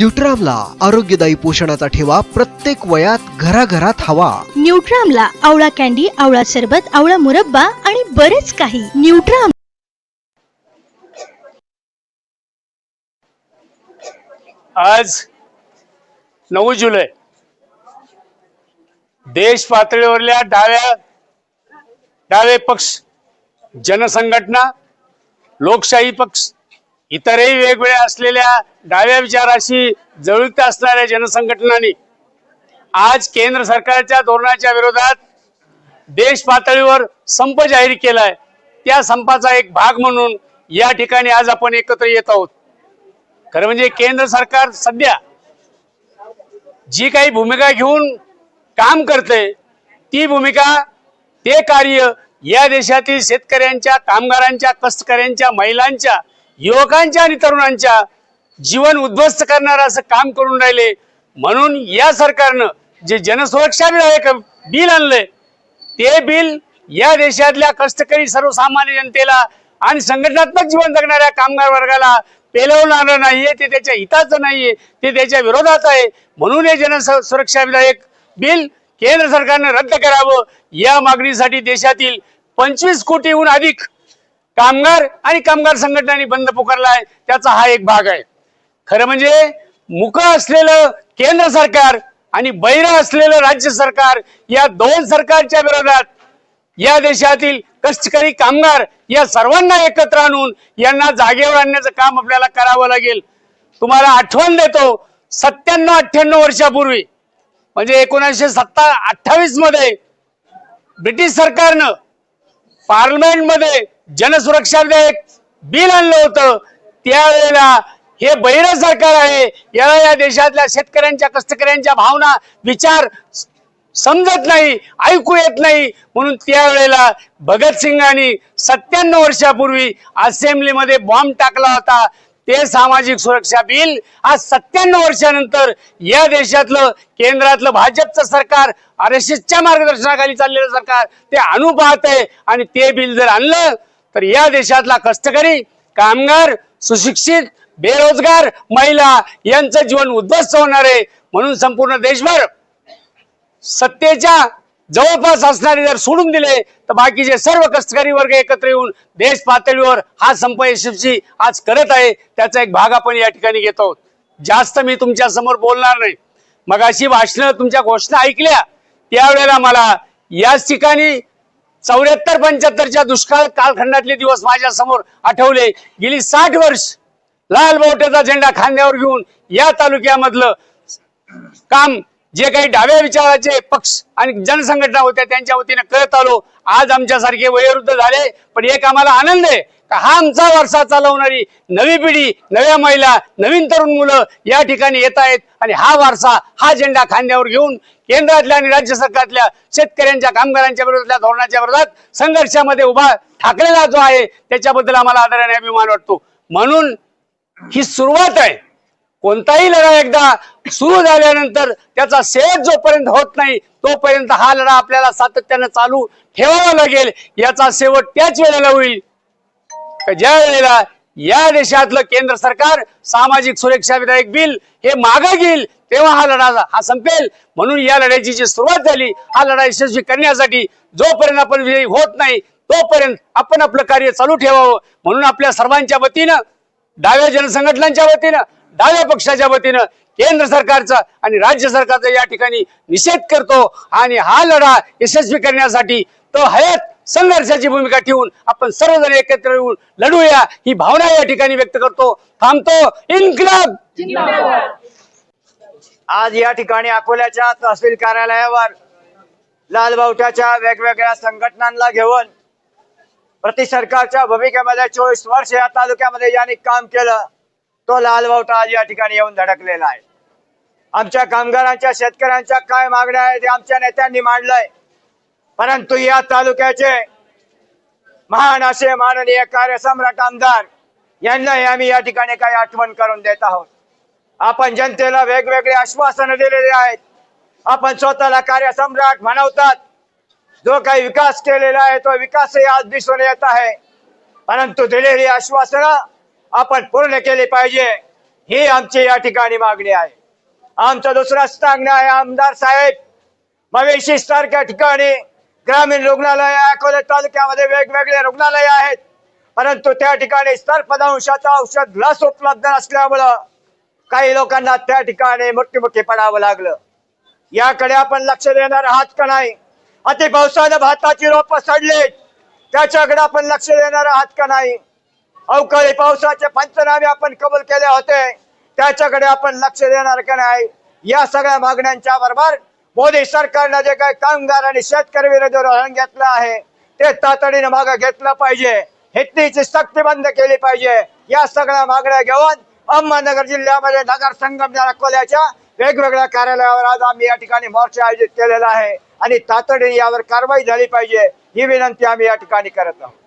न्यूट्रामला आरोग्यदायी पोषणाचा ठेवा प्रत्येक वयात घराघरात हवा. न्यूट्रामला आवळा कॅन्डी आवळा सरबत आवळा मुरब्बा आणि बरेच काही. न्यूट्राम आज नऊ जुलै. देश पातळीवरल्या डाव्या डावे पक्ष जनसंघटना लोकशाही पक्ष इतरही वेगवेगळ्या असलेल्या डाव्या विचाराशी जवळीत असणाऱ्या जनसंघटनांनी आज केंद्र सरकारच्या धोरणाच्या विरोधात देश पातळीवर संप जाहीर केलाय. त्या संपाचा एक भाग म्हणून या ठिकाणी आज आपण एकत्र येत आहोत. खरं म्हणजे केंद्र सरकार सध्या जी काही भूमिका घेऊन काम करते ती भूमिका ते कार्य या देशातील शेतकऱ्यांच्या कामगारांच्या कष्टकऱ्यांच्या महिलांच्या युवकांच्या आणि तरुणांच्या जीवन उद्ध्वस्त करणारं असं काम करून राहिले. म्हणून या सरकारनं जे जनसुरक्षा विधायक बिल आणलंय ते बिल या देशातल्या कष्टकरी सर्वसामान्य जनतेला आणि संघटनात्मक जीवन जगणाऱ्या कामगार वर्गाला पेलवणारं नाहीये ते त्याच्या हिताचं नाहीये ते त्याच्या विरोधात आहे. म्हणून हे जन सुरक्षा विधायक बिल केंद्र सरकारनं रद्द करावं. या मागणीसाठी देशातील पंचवीस कोटीहून अधिक कामगार आणि कामगार संघटनांनी बंद पुकारलाय. त्याचा हा एक भाग आहे. खरं म्हणजे मुक असलेलं केंद्र सरकार आणि बैर असलेलं राज्य सरकार या दोन सरकारच्या विरोधात या देशातील कष्टकरी कामगार या सर्वांना एकत्र आणून यांना जागेवर आणण्याचं काम आपल्याला करावं लागेल. तुम्हाला आठवण देतो सत्त्याण्णव अठ्ठ्याण्णव वर्षापूर्वी म्हणजे एकोणीसशे सत्ता अठ्ठावीसमध्ये ब्रिटिश सरकारनं पार्लमेंटमध्ये जनसुरक्षा विधेयक बिल आणलं होतं. त्यावेळेला हे बैर सरकार आहे. याला या देशातल्या शेतकऱ्यांच्या कष्टकऱ्यांच्या भावना विचार समजत नाही ऐकू येत नाही. म्हणून त्यावेळेला भगतसिंगांनी सत्त्याण्णव वर्षापूर्वी असेंब्लीमध्ये बॉम्ब टाकला होता. ते सामाजिक सुरक्षा बिल आज सत्त्याण्णव वर्षानंतर या देशातलं केंद्रातलं भाजपचं सरकार आर एस एसच्या मार्गदर्शनाखाली चाललेलं सरकार ते आणू पाहत आहे. आणि ते बिल जर आणलं तर या देशातला कष्टकरी कामगार सुशिक्षित बेरोजगार महिला यांचं जीवन उद्ध्वस्त होणार आहे. म्हणून संपूर्ण देशभर सत्तेच्या जवळपास असणारे जर सोडून दिले तर बाकीचे सर्व कष्टकरी वर्ग एकत्र येऊन देश पातळीवर हा संप यशस्वी आज करत आहे त्याचा एक भाग आपण या ठिकाणी घेतो. आहोत जास्त मी तुमच्यासमोर बोलणार नाही. मग अशी भाषणं तुमच्या घोषणा ऐकल्या त्यावेळेला मला याच ठिकाणी चौऱ्याहत्तर पंच्याहत्तरच्या दुष्काळ कालखंडातले दिवस माझ्यासमोर आठवले. गेली साठ वर्ष लाल बावट्याचा झेंडा खांद्यावर घेऊन या तालुक्यामधलं काम जे काही डाव्या विचाराचे पक्ष आणि जनसंघटना होत्या त्यांच्या वतीने करत आलो. आज आमच्यासारखे वयोवृद्ध झाले पण एक आम्हाला आनंद आहे का हा आमचा वारसा चालवणारी नवी पिढी नव्या महिला नवीन तरुण मुलं या ठिकाणी येत आहेत आणि हा वारसा हा झेंडा खांद्यावर घेऊन केंद्रातल्या आणि राज्य सरकारतल्या शेतकऱ्यांच्या कामगारांच्या विरोधातल्या धोरणाच्या विरोधात संघर्षामध्ये उभा ठाकलेला जो आहे त्याच्याबद्दल आम्हाला आदराने अभिमान वाटतो. म्हणून ही सुरुवात आहे. कोणताही लढा एकदा सुरू झाल्यानंतर त्याचा शेवट जोपर्यंत होत नाही तोपर्यंत हा लढा आपल्याला सातत्यानं चालू ठेवावा लागेल. याचा शेवट त्याच वेळेला होईल. ज्या वेळेला या देशातलं केंद्र सरकार सामाजिक सुरक्षा विधायक बिल हे मागं घेईल तेव्हा हा लढा हा संपेल. म्हणून या लढ्याची जी सुरुवात झाली. हा लढा यशस्वी करण्यासाठी जोपर्यंत आपण विजयी होत नाही तोपर्यंत आपण आपलं कार्य चालू ठेवावं. म्हणून आपल्या सर्वांच्या वतीनं डाव्या जनसंघटनांच्या वतीनं डाव्या पक्षाच्या वतीनं केंद्र सरकारचा आणि राज्य सरकारचा या ठिकाणी निषेध करतो आणि हा लढा यशस्वी करण्यासाठी तो हयात संघर्षाची भूमिका ठेवून आपण सर्वजण एकत्र येऊन लढूया. ही भावना या ठिकाणी व्यक्त करतो. थांबतो. इन्क्लाब! आज या ठिकाणी अकोल्याच्या तहसील कार्यालयावर लालबावट्याच्या वेगवेगळ्या संघटनांना घेऊन प्रति सरकारच्या भूमिकेमध्ये चोवीस वर्ष या तालुक्यामध्ये यांनी काम केलं. तो लालबावटा आज या ठिकाणी येऊन धडकलेला आहे. आमच्या कामगारांच्या शेतकऱ्यांच्या काय मागण्या आहेत ते आमच्या नेत्यांनी मांडलंय. परंतु या तालुक्याचे महान असे माननीय कार्यसम्राट आमदार यांनाही आम्ही या ठिकाणी काही आठवण करून देत आहोत. आपण जनतेला वेगवेगळे आश्वासनं दिलेले आहेत. आपण स्वतःला कार्यसम्राट म्हणवतात. जो काही विकास केलेला आहे तो विकासही आज दिसून येत आहे. परंतु दिलेली आश्वासनं आपण पूर्ण केली पाहिजे ही आमची या ठिकाणी मागणी आहे. आमचं दुसरं सांगणं आहे आमदार साहेब. मवेशी सारख्या ठिकाणी ग्रामीण रुग्णालय अकोले तालुक्यामध्ये वेगवेगळे रुग्णालय आहेत. परंतु त्या ठिकाणी सर्पदंशाचा औषध लस उपलब्ध नसल्यामुळं काही लोकांना त्या ठिकाणी मृत्युमुखी पडावं लागलं. याकडे आपण लक्ष देणार आहात का नाही? अति पावसानं भाताची रोप सडले त्याच्याकडे आपण लक्ष देणार आहात का नाही? अवकाळी पावसाचे पंचनामे आपण कबूल केले होते. त्याच्याकडे आपण लक्ष देणार का नाही? या सगळ्या मागण्यांच्या बरोबर मोदी सरकारनं जे काही कामगार आणि शेतकरी विरोधी धोरण घेतलं आहे ते तातडीने मागं घेतलं पाहिजे. हेतनीची सक्ती बंद केली पाहिजे. या सगळ्या मागण्या घेऊन अहमदनगर जिल्ह्यामध्ये नगर संगमनेर अकोल्याच्या वेगवेगळ्या कार्यालयावर आज आम्ही या ठिकाणी मोर्चा आयोजित केलेला आहे आणि तातडीने यावर कारवाई झाली पाहिजे ही विनंती आम्ही या ठिकाणी करत आहोत.